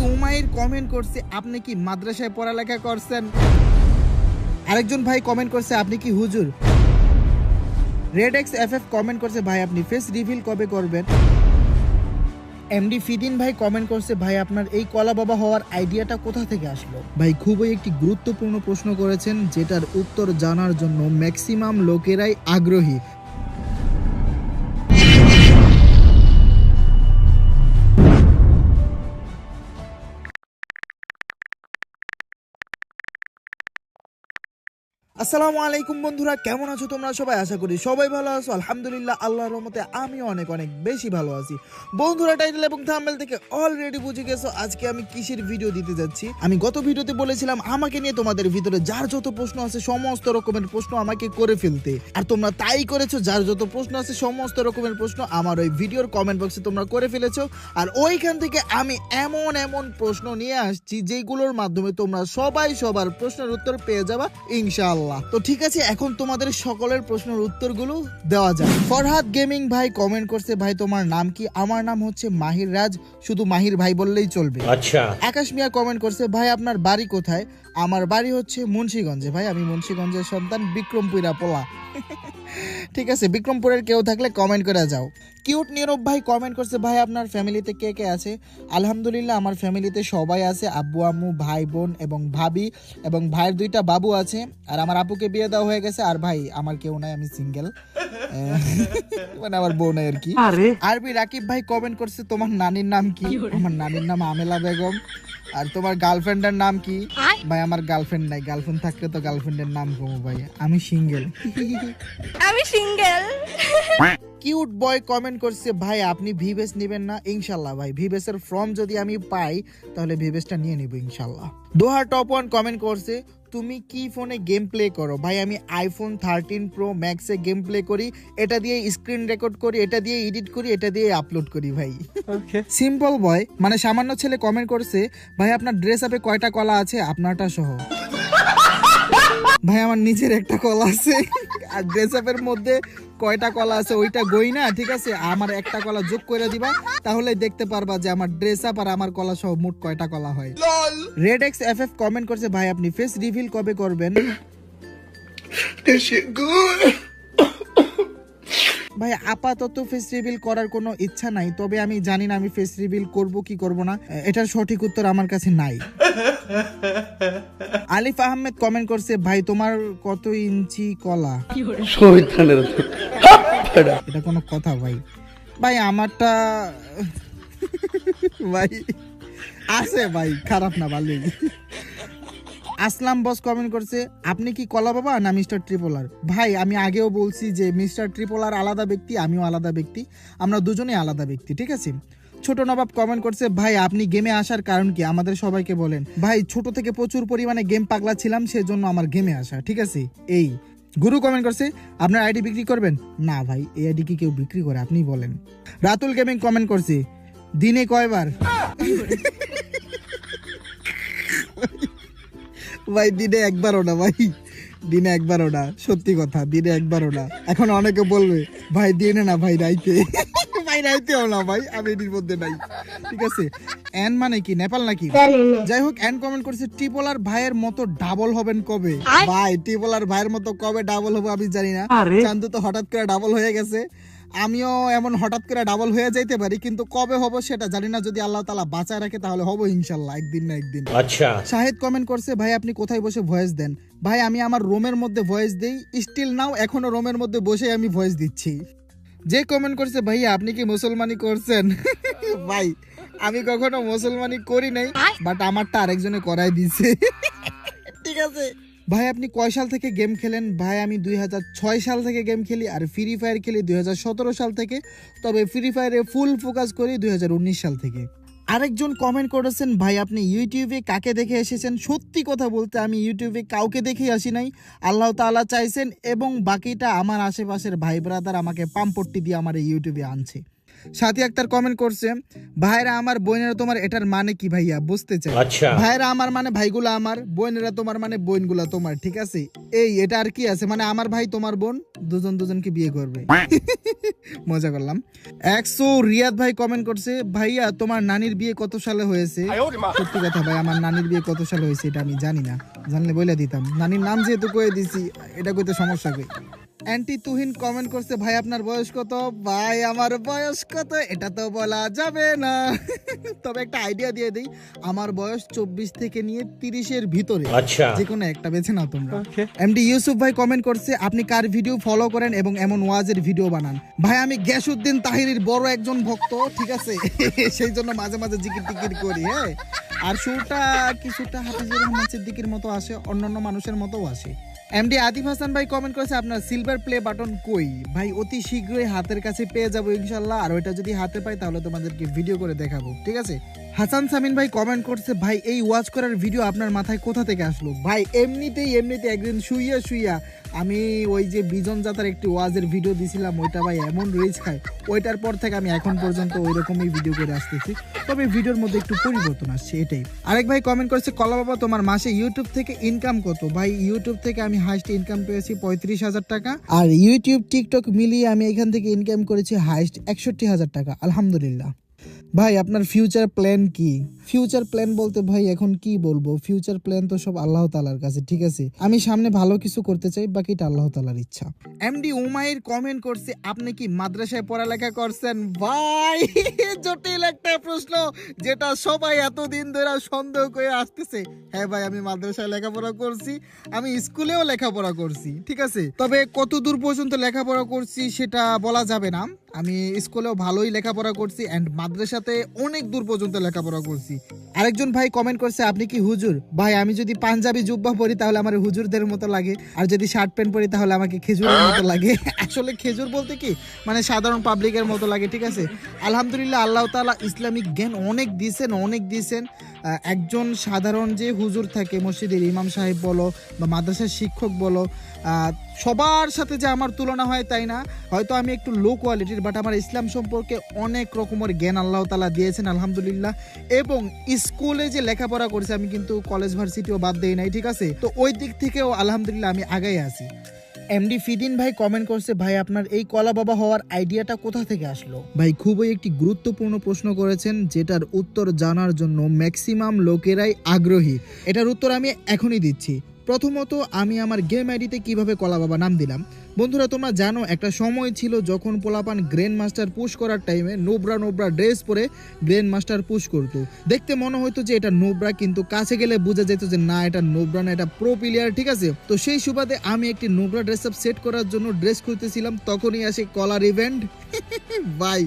Umair comment করছে, আপনি কি মাদ্রাসায় পড়ালেখা করছেন? আরেকজন ভাই কমেন্ট করছে, আপনি কি হুজুর? Red X F F comment করছে, ভাই, আপনি ফেস রিভিল কবে করবেন? এমডি ফিদিন ভাই কমেন্ট করছে, ভাই, আপনার এই কলা বাবা হওয়ার আইডিয়াটা কোথা থেকে আসলো? ভাই, খুবই একটি গুরুত্বপূর্ণ প্রশ্ন করেছেন, যেটার উত্তর জানার জন্য ম্যাক্সিমাম লোকেরাই আগ্রহী। আসসালামু আলাইকুম বন্ধুরা, কেমন আছো তোমরা সবাই? আশা করি সবাই ভালো আছো। আলহামদুলিল্লাহ, আল্লাহর রহমতে আমি অনেক অনেক বেশি ভালো আছি। বন্ধুরা টাইটেল এবং থাম্বনেল থেকে অলরেডি বুঝে গেছো, আজকে আমি কিসের ভিডিও দিতে যাচ্ছি? আমি গত ভিডিওতে বলেছিলাম, আমাকে নিয়ে তোমাদের ভিতরে যার যত প্রশ্ন আছে, সমস্ত রকমের প্রশ্ন আমাকে করে ফেলতে। আর তোমরা তাই করেছ, যার যত প্রশ্ন আছে, সমস্ত রকমের প্রশ্ন আমার ওই ভিডিওর কমেন্ট বক্সে তোমরা করে ফেলেছো। আর ওইখান থেকে আমি এমন এমন প্রশ্ন নিয়ে আসছি, যেগুলোর মাধ্যমে তোমরা সবাই সবার প্রশ্নের উত্তর পেয়ে যাবা, ইনশাআল্লাহ। মাশাল্লাহ তো ঠিক আছে এখন তোমাদের সকলের প্রশ্নের উত্তরগুলো দেওয়া যায় ফরহাদ গেমিং ভাই কমেন্ট করছে ভাই তোমার নাম কি? আমার নাম হচ্ছে মাহির রাজ শুধু মাহির ভাই বললেই চলবে। আচ্ছা। আকাশ মিয়া কমেন্ট করছে ভাই আপনার বাড়ি কোথায়? আমার বাড়ি হচ্ছে মুন্সীগঞ্জে। ভাই আমি মুন্সীগঞ্জের সন্তান বিক্রমপুরা পোলা। ঠিক আছে বিক্রমপুরের কেউ থাকলে কমেন্ট করে যাও। কিউট নীরব ভাই কমেন্ট করছে ভাই আপনার ফ্যামিলিতে কে কে আছে? আলহামদুলিল্লাহ আমার ফ্যামিলিতে সবাই আছে আব্বু আম্মু ভাই বোন এবং ভাবি এবং ভাইয়ের দুইটা বাবু আছে। আর আমার আপুকে বিয়ে দেওয়া হয়ে গেছে আর ভাই আমার কেউ নাই আমি সিঙ্গেল মানে আমার বউ নাই আর কি। আরবি রাকিব ভাই কমেন্ট করছে তোমার নানির নাম কি? আমার নানির নাম আমেলা বেগম। আর তোমার গার্লফ্রেন্ডের নাম কি? ভাই আমার গার্লফ্রেন্ড নাই। গার্লফ্রেন্ড থাকলে তো গার্লফ্রেন্ডের নাম কমো ভাই। আমি সিঙ্গেল আমি সিঙ্গেল কিউট বয় কমেন্ট করছে ভাই আপনি ভিভেস নেবেন না? ইনশাল্লাহ ভাই ভিভেসের ফর্ম যদি আমি পাই তাহলে ভিভেসটা নিয়ে নিব ইনশাল্লাহ। দোহার টপ ওয়ান কমেন্ট করছে তুমি কি ফোনে গেম প্লে করো? ভাই আমি আইফোন থার্টিন প্রো ম্যাক্সে গেম প্লে করি এটা দিয়ে স্ক্রিন রেকর্ড করি এটা দিয়ে এডিট করি এটা দিয়ে আপলোড করি ভাই। সিম্পল বয় মানে সামান্য ছেলে কমেন্ট করছে ভাই আপনার ড্রেস আপে কয়টা কলা আছে? আপনারটা সহ। ভাই আমার নিজের একটা কলা আছে। আর ড্রেস আপের মধ্যে কয়টা কলা আছে ওইটা গই না ঠিক আছে? আমার একটা কলা যোগ করে দিবা তাহলে দেখতে পারবা যে আমার ড্রেস আপ আর আমার কলা সহ মোট কয়টা কলা হয়। Red X F F comment করছে ভাই আপনি ফেস রিভিল কবে করবেন? ভাই আপাতত ফেস রিভিল করার কোনো ইচ্ছা নাই তবে আমি জানি না আমি ফেস রিভিল করব কি করব না। এটার সঠিক উত্তর আমার কাছে নাই। আলিফ আহমেদ কমেন্ট করছে ভাই তোমার কত ইঞ্চি কলা? এটা কোনো কথা ভাই। ভাই আমারটা ভাই আছে ভাই খারাপ না ভালোই। আসলাম বস কমেন্ট করছে, আপনি কি কলা বাবা না মিস্টার ট্রিপোলার ভাই, আমি আগেও বলছি যে মিস্টার ট্রিপোলার আলাদা ব্যক্তি, আমিও আলাদা ব্যক্তি, আমরা দুজনেই আলাদা ব্যক্তি, ঠিক আছে? ছোট নবাব কমেন্ট করছে, ভাই, আপনি গেমে আসার কারণ কি? আমাদের সবাইকে বলেন। ভাই, ছোট থেকে প্রচুর পরিমাণে গেম পাগলা ছিলাম, সেজন্য আমার গেমে আসা, ঠিক আছে? এই, গুরু কমেন্ট করছে, আপনার আইডি বিক্রি করবেন? না ভাই, এই আইডি কি কেউ বিক্রি করে আপনি বলেন। রাতুল গেমিং কমেন্ট করছে, দিনে কয়বার? ভাই দিনে একবারও না ভাই। দিনে একবারও না সত্যি কথা দিনে একবারও না। এখন অনেকে বলবে ভাই দিনে না ভাই রাইতে। ভাই রাইতেও না ভাই আমি এটির মধ্যে নাই। ঠিক আছে? এন মানে কি নেপাল নাকি? যাই হোক এন কমেন্ট করছে টিপোলার ভাইয়ের মতো ডাবল হবেন কবে? ভাই টিপোলার ভাইয়ের মতো কবে ডাবল হবে আমি জানি না। চান্দু তো হঠাৎ করে ডাবল হয়ে গেছে। আমিও এমন হঠাৎ করে ডাবল হয়ে যাইতে পারি কিন্তু কবে হব সেটা জানি না। যদি আল্লাহ তালা বাঁচায় রাখে তাহলে হব ইনশাল্লাহ একদিন না একদিন। আচ্ছা। শাহিদ কমেন্ট করছে ভাই আপনি কোথায় বসে ভয়েস দেন? ভাই আমি আমার রোমের মধ্যে ভয়েস দিই স্টিল নাও এখনও রোমের মধ্যে বসে আমি ভয়েস দিচ্ছি। যে কমেন্ট করছে ভাইয়া আপনি কি মুসলমানি করছেন? ভাই আমি কখনো মুসলমানি করি নাই বাট আমারটা আরেকজনে করাই দিছে। ঠিক আছে। ভাই, আপনি কয় সাল থেকে গেম খেলেন? ভাই, আমি দুই হাজার ছয় সাল থেকে গেম খেলি আর ফ্রি ফায়ার খেলি দুই হাজার সতেরো সাল থেকে। তবে ফ্রি ফায়ারে ফুল ফোকাস করি দুই হাজার উনিশ সাল থেকে। আরেকজন কমেন্ট করেছেন, ভাই, আপনি ইউটিউবে কাকে দেখে এসেছেন? সত্যি কথা বলতে, আমি ইউটিউবে কাউকে দেখে আসি নাই। আল্লাহ তাআলা চাইছেন এবং বাকিটা আমার আশেপাশের ভাই ব্রাদার আমাকে পাম্পট্টি দিয়ে আমার ইউটিউবে আনছে। সাথী আক্তার কমেন্ট করছে ভাইরা আমার বোনেরা তোমার এটার মানে কি ভাইয়া? বুঝতে চাই আচ্ছা। ভাইরা আমার মানে ভাইগুলা আমার বোনেরা তোমার মানে বোনগুলা তোমার ঠিক আছে? এই এটা আর কি আছে? মানে আমার ভাই তোমার বোন দুজন দুজনকে বিয়ে করবে। মজা করলাম। একশো রিয়াদ ভাই কমেন্ট করছে ভাইয়া তোমার নানির বিয়ে কত সালে হয়েছে? সত্যি কথা ভাই আমার নানির বিয়ে কত সালে হয়েছে এটা আমি জানি না। জানলে বলে দিতাম। নানির নাম যেহেতু কয়ে দিছি এটা কইতে সমস্যা কই? অ্যান্টি তুহিন কমেন্ট করছে ভাই আপনার বয়স কত? ভাই আমার বয়স কত? এটা তো বলা যাবে না। তবে একটা আইডিয়া দিয়ে দিই আমার বয়স চব্বিশ থেকে নিয়ে তিরিশের ভিতরে। আচ্ছা। যে কোনো একটা বেছে নাও তোমরা। এমডি ইউসুফ ভাই কমেন্ট করছে আপনি কার ভিডিও ফলো করেন এবং এমন ওয়াজের ভিডিও বানান? ভাই আমি গ্যাসউদ্দিন তাহিরির বড় একজন ভক্ত ঠিক আছে? সেই জন্য মাঝে মাঝে জিকির টিকির করি হ্যাঁ? আর সুরটা কিছুটা হাফিজুর রহমান সিদ্দিকির মতো আসে অন্যান্য মানুষের মতো আসে। এমডি আদিফ হাসান ভাই কমেন্ট করেছে, আপনার সিলভার প্লে বাটন কই? ভাই, অতি শীঘ্রই হাতের কাছে পেয়ে যাব ইনশাল্লাহ। আর ওইটা যদি হাতে পাই, তাহলে তোমাদেরকে ভিডিও করে দেখাবো, ঠিক আছে? হাসান সামিন ভাই কমেন্ট করছে, ভাই, এই ওয়াচ করার ভিডিও আপনার মাথায় কোথা থেকে আসলো? ভাই, এমনিতেই, এমনিতে একদিন শুইয়া শুইয়া আমি ওই যে বিজন জাতার একটি ওয়াজের ভিডিও দিছিলাম, ওইটা ভাই এমন রিচ খায়। ওইটার পর থেকে আমি এখন পর্যন্ত ওই রকমই ভিডিও করে আসতেছি। তবে ভিডিওর মধ্যে একটু পরিবর্তন আসছে, এটাই। আরেক ভাই কমেন্ট করেছে, কলা বাবা, তোমার মাসে ইউটিউব থেকে ইনকাম কত? ভাই ইউটিউব থেকে আমি হাইস্ট ইনকাম পেয়েছি পঁয়ত্রিশ হাজার টাকা। আর ইউটিউব টিকটক মিলিয়ে আমি এখান থেকে ইনকাম করেছি হাইস্ট একষট্টি হাজার টাকা, আলহামদুলিল্লাহ। ভাই, আপনার ফিউচার প্ল্যান কি? ফিউচার প্ল্যান বলতে, ভাই, এখন কি বলব? ফিউচার প্ল্যান তো সব আল্লাহ তালার কাছে, ঠিক আছে? আমি সামনে ভালো কিছু করতে চাই, বাকিটা আল্লাহ তালার ইচ্ছা। এমডি উমাইর কমেন্ট করছে, আপনি কি মাদ্রাসায় পড়ালেখা করছেন? ভাই, জটিল একটা প্রশ্ন, যেটা সবাই এতদিন ধরে সন্দেহ করে আসতেছে। হ্যাঁ ভাই, আমি মাদ্রাসায় লেখাপড়া করছি, আমি স্কুলেও লেখাপড়া করছি, ঠিক আছে? তবে কত দূর পর্যন্ত লেখাপড়া করছি, সেটা বলা যাবে না। আমি স্কুলেও ভালোই লেখাপড়া করছি অ্যান্ড মাদ্রাসাতে অনেক দূর পর্যন্ত লেখাপড়া করছি। আরেকজন ভাই কমেন্ট করছে, আপনি কি হুজুর? ভাই, আমি যদি পাঞ্জাবি, জুব্বা পরি তাহলে আমার হুজুরদের মতো লাগে, আর যদি শার্ট প্যান্ট পরি তাহলে আমাকে খেজুরের মতো লাগে। আসলে খেজুর বলতে কি মানে সাধারণ পাবলিকের মতো লাগে, ঠিক আছে? আলহামদুলিল্লাহ, আল্লাহ তাআলা ইসলামিক জ্ঞান অনেক দিয়েছেন অনেক দিয়েছেন একজন সাধারণ যে হুজুর থাকে, মসজিদের ইমাম সাহেব বলো বা মাদ্রাসার শিক্ষক বলো সবার সাথে যে আমার তুলনা হয় তাই না? হয়তো আমি একটু লো কোয়ালিটির বাট আমার ইসলাম সম্পর্কে অনেক রকমের জ্ঞান আল্লাহ তালা দিয়েছেন, আলহামদুলিল্লাহ। এবং স্কুলে যে লেখাপড়া করেছি, আমি কিন্তু কলেজ ভার্সিটিও বাদ দেই নাই, ঠিক আছে? তো ওই দিক থেকেও আলহামদুলিল্লাহ আমি আগাই আছি। এমডি ফিদিন ভাই কমেন্ট করছে, ভাই, আপনার এই কলা বাবা হওয়ার আইডিয়াটা কোথা থেকে আসলো? ভাই, খুবই একটি গুরুত্বপূর্ণ প্রশ্ন করেছেন, যেটার উত্তর জানার জন্য ম্যাক্সিমাম লোকেরাই আগ্রহী। এটার উত্তর আমি এখনই দিচ্ছি। প্রথমত আমি আমার গেম আইডিতে কীভাবে কলা বাবা নাম দিলাম। বন্ধুরা, তোমরা জানো, একটা সময় ছিল যখন পোলাপান গ্র্যান্ড মাস্টার পুশ করার টাইমে নোবরা নোবরা ড্রেস পরে গ্র্যান্ড মাস্টার পুশ করতো। দেখতে মনে হতো যে এটা নোবরা, কিন্তু কাছে গেলে বোঝা যেত যে না, এটা নোবরা না, এটা প্রো প্লেয়ার ঠিক আছে? তো সেই সুবাদে আমি একটি নোবরা ড্রেস আপ সেট করার জন্য ড্রেস খুঁজতেছিলাম, তখনই আসে কলার ইভেন্ট ভাই,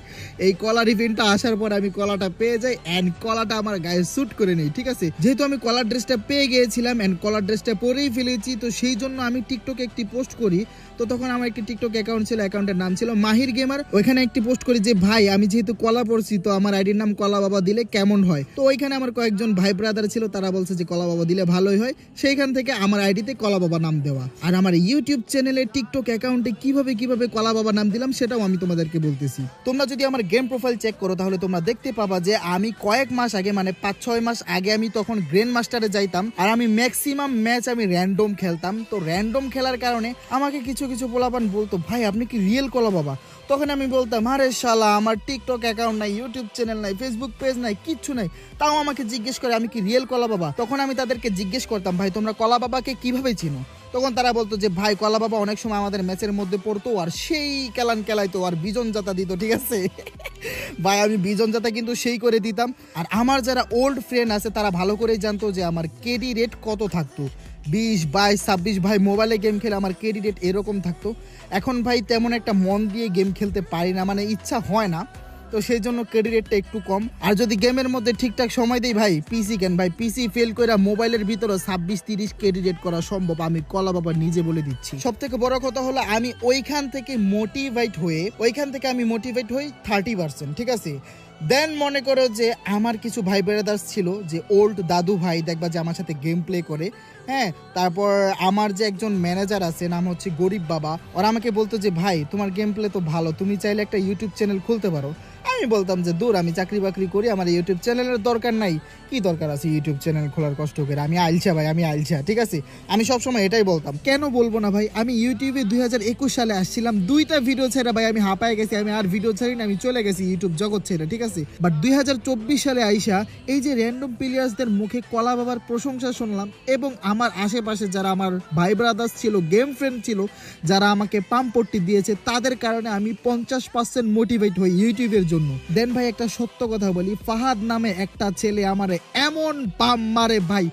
এই কলার ইভেন্টটা আসার পর আমি কলাটা পেয়ে যাই অ্যান্ড কলাটা আমার গায়ে স্যুট করে নেই, ঠিক আছে? যেহেতু আমি কলার ড্রেসটা পেয়ে গিয়েছিলাম এন্ড কলার ড্রেসটা পরেই ফেলেছি, তো সেই জন্য আমি টিকটকে একটি পোস্ট করি তো তখন আমার একটি টিকটক অ্যাকাউন্ট ছিল অ্যাকাউন্টের নাম ছিল মাহির গেমার ওইখানে একটি পোস্ট করি যে, ভাই, আমি যেহেতু কলা পড়ছি, তো আমার আইডির নাম কলা বাবা দিলে কেমন হয়? তো ওইখানে আমার কয়েকজন ভাই ব্রাদার ছিল, তারা বলছে যে, কলা বাবা দিলে ভালোই হয়। সেইখান থেকে আমার আইডিতে কলা বাবা নাম দেওয়া। আর আমার ইউটিউব চ্যানেলে টিকটক অ্যাকাউন্টে কীভাবে কীভাবে কলা বাবা নাম দিলাম, সেটাও আমি তোমাদেরকে বলতেছি। তোমরা যদি আমার গেম প্রোফাইল চেক করো, তাহলে তোমরা দেখতে পাবা যে, আমি কয়েক মাস আগে মানে পাঁচ, ছয় মাস আগে আমি তখন গ্র্যান্ড মাস্টারে যাইতাম, আর আমি ম্যাক্সিমাম ম্যাচ আমি র্যান্ডম খেলতাম। তো র্যান্ডম খেলার কারণে আমাকে কিছু কিছু কিছু পোলাপান বলতো, ভাই, আপনি কি রিয়েল কলা বাবা? তখন আমি বলতাম, আরে শালা, আমার টিকটক অ্যাকাউন্ট নাই ইউটিউব চ্যানেল নাই ফেসবুক পেজ নাই, কিচ্ছু নাই। তাও আমাকে জিজ্ঞেস করে, আমি কি রিয়েল কলা বাবা? তখন আমি তাদেরকে জিজ্ঞেস করতাম, ভাই, তোমরা কলা বাবাকে কীভাবে চিনো? তখন তারা বলতো যে, ভাই, কলা বাবা অনেক সময় আমাদের ম্যাচের মধ্যে পড়তো আর সেই কেলান কেলাইতো আর বিজন জাতা দিত, ঠিক আছে? ভাই, আমি বিজন জাতা কিন্তু সেই করে দিতাম। আর আমার যারা ওল্ড ফ্রেন্ড আছে, তারা ভালো করেই জানতো যে, আমার কেডি রেট কত থাকতো? বিশ, বাইশ, ছাব্বিশ, ভাই মোবাইলে গেম খেলে আমার কেডি রেট এরকম থাকতো। এখন ভাই, তেমন একটা মন দিয়ে গেম খেলতে পারি না মানে ইচ্ছা হয় না। তো সেই জন্য ক্রেডিট রেটটা একটু কম। আর যদি গেমের মধ্যে ঠিকঠাক সময় দেই ভাই পিসি কেন? ভাই পিসি ফেল করে মোবাইলের ভিতরে ছাব্বিশ তিরিশ ক্রেডিট রেট করা সম্ভব, আমি কলা বাবা নিজে বলে দিচ্ছি। সব থেকে বড় কথা হলো, আমি ওইখান থেকে মোটিভেট হয়ে, ওইখান থেকে আমি মোটিভেট হই থার্টি পার্সেন্ট ঠিক আছে? দেন মনে করো যে আমার কিছু ভাই ব্রাদার্স ছিল, যে ওল্ড দাদু ভাই, দেখবা যে আমার সাথে গেম প্লে করে হ্যাঁ? তারপর আমার যে একজন ম্যানেজার আছে, নাম হচ্ছে গরিব বাবা, ওরা আমাকে বলতো যে, ভাই, তোমার গেম প্লে তো ভালো, তুমি চাইলে একটা ইউটিউব চ্যানেল খুলতে পারো। আমি বলতাম যে, দূর, আমি চাকরি বাকরি করি, আমার ইউটিউব চ্যানেলের দরকার নাই। কি দরকার আছে ইউটিউব চ্যানেল খোলার কষ্ট করে? আমি আইলছা ভাই, আমি আইলছা, ঠিক আছে? আমি সবসময় এটাই বলতাম। কেন বলব না ভাই? আমি ইউটিউবে দুই হাজার একুশ সালে আসছিলাম, দুইটা ভিডিও ছেড়ে ভাই আমি হাঁপায় গেছি, আমি আর ভিডিও ছাড়ি না, আমি চলে গেছি ইউটিউব জগৎ ছেড়ে ঠিক আছে? বাট দুই হাজার চব্বিশ সালে আইসা এই যে র্যান্ডম প্লেয়ার্সদের মুখে কলা বাবার প্রশংসা শুনলাম এবং আমার আশেপাশে যারা আমার ভাই ব্রাদার্স ছিল গেম ফ্রেন্ড ছিল, যারা আমাকে পাম্প পট্টি দিয়েছে, তাদের কারণে আমি পঞ্চাশ পার্সেন্ট মোটিভেট হই ইউটিউবের জন্য। দেন ভাই, একটা সত্য কথা বলি। ফাহাদ নামে একটা ছেলে আমারে এমন পাম মারে ভাই।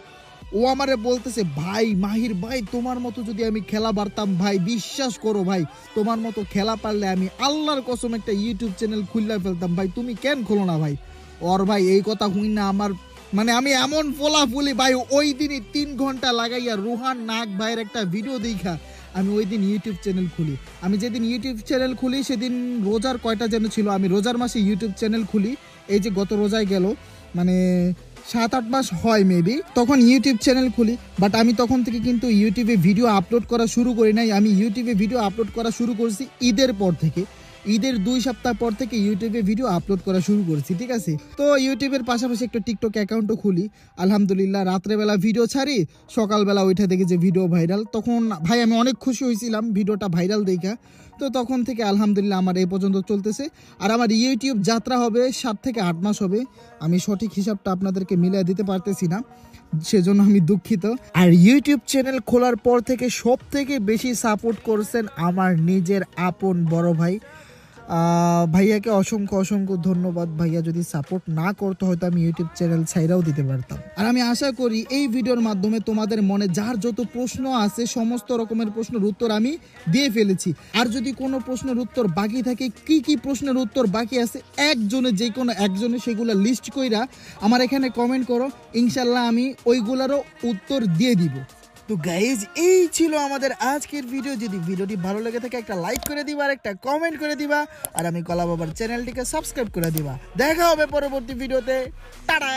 ও আমারে বলতেছে, ভাই, মাহির ভাই, তোমার মতো যদি আমি খেলা পারতাম, ভাই, বিশ্বাস করো ভাই, তোমার মতো খেলা পারলে আমি আল্লাহর কসম একটা ইউটিউব চ্যানেল খুললে ফেলতাম। ভাই, তুমি কেন খোলো না ভাই? ওর ভাই, এই কথা হুই না আমার মানে আমি এমন ফোলা ফুলি ভাই, ওই দিনই তিন ঘণ্টা লাগাইয়া রুহান নাক ভাইয়ের একটা ভিডিও দেখা। আমি ওই দিন ইউটিউব চ্যানেল খুলি। আমি যেদিন ইউটিউব চ্যানেল খুলি, সেদিন রোজার কয়টা যেন ছিল, আমি রোজার মাসে ইউটিউব চ্যানেল খুলি। এই যে গত রোজায় গেল মানে সাত, আট মাস হয় মেবি তখন ইউটিউব চ্যানেল খুলি। বাট আমি তখন থেকে কিন্তু ইউটিউবে ভিডিও আপলোড করা শুরু করি নাই। আমি ইউটিউবে ভিডিও আপলোড করা শুরু করেছি ঈদের পর থেকে। ঈদের দুই সপ্তাহ পর থেকে ইউটিউবে ভিডিও আপলোড করা শুরু করেছি, ঠিক আছে? তো ইউটিউবের পাশাপাশি একটা টিকটক অ্যাকাউন্টও খুলি। আলহামদুলিল্লাহ, রাত্রেবেলা ভিডিও ছাড়ি, সকালবেলা ওইটা দেখে যে ভিডিও ভাইরাল তখন ভাই, আমি অনেক খুশি হয়েছিলাম ভিডিওটা ভাইরাল দেখা। তো তখন থেকে আলহামদুলিল্লাহ আমার এই পর্যন্ত চলতেছে। আর আমার ইউটিউব যাত্রা হবে সাত থেকে আট মাস হবে। আমি সঠিক হিসাবটা আপনাদেরকে মিলিয়ে দিতে পারতেছি না, সেজন্য আমি দুঃখিত। আর ইউটিউব চ্যানেল খোলার পর থেকে সব থেকে বেশি সাপোর্ট করছেন আমার নিজের আপন বড় ভাই। ভাইয়াকে অসংখ্য অসংখ্য ধন্যবাদ। ভাইয়া যদি সাপোর্ট না করতে হয়তো আমি ইউটিউব চ্যানেল ছাইরাও দিতে পারতাম। আর আমি আশা করি এই ভিডিওর মাধ্যমে তোমাদের মনে যার যত প্রশ্ন আছে, সমস্ত রকমের প্রশ্নের উত্তর আমি দিয়ে ফেলেছি। আর যদি কোনো প্রশ্নের উত্তর বাকি থাকে, কি কি প্রশ্নের উত্তর বাকি আছে, একজনে যে কোনো একজনে সেগুলো লিস্ট কইরা আমার এখানে কমেন্ট করো। ইনশাল্লাহ আমি ওইগুলারও উত্তর দিয়ে দিব। তো গাইজ এই ছিল আমাদের আজকের ভিডিও যদি ভিডিওটি ভালো লেগে থাকে, একটা লাইক করে দিবা আর একটা কমেন্ট করে দিবা। আর আমি কলা বাবার চ্যানেলটিকে সাবস্ক্রাইব করে দিবা। দেখা হবে পরবর্তী ভিডিওতে টাটা!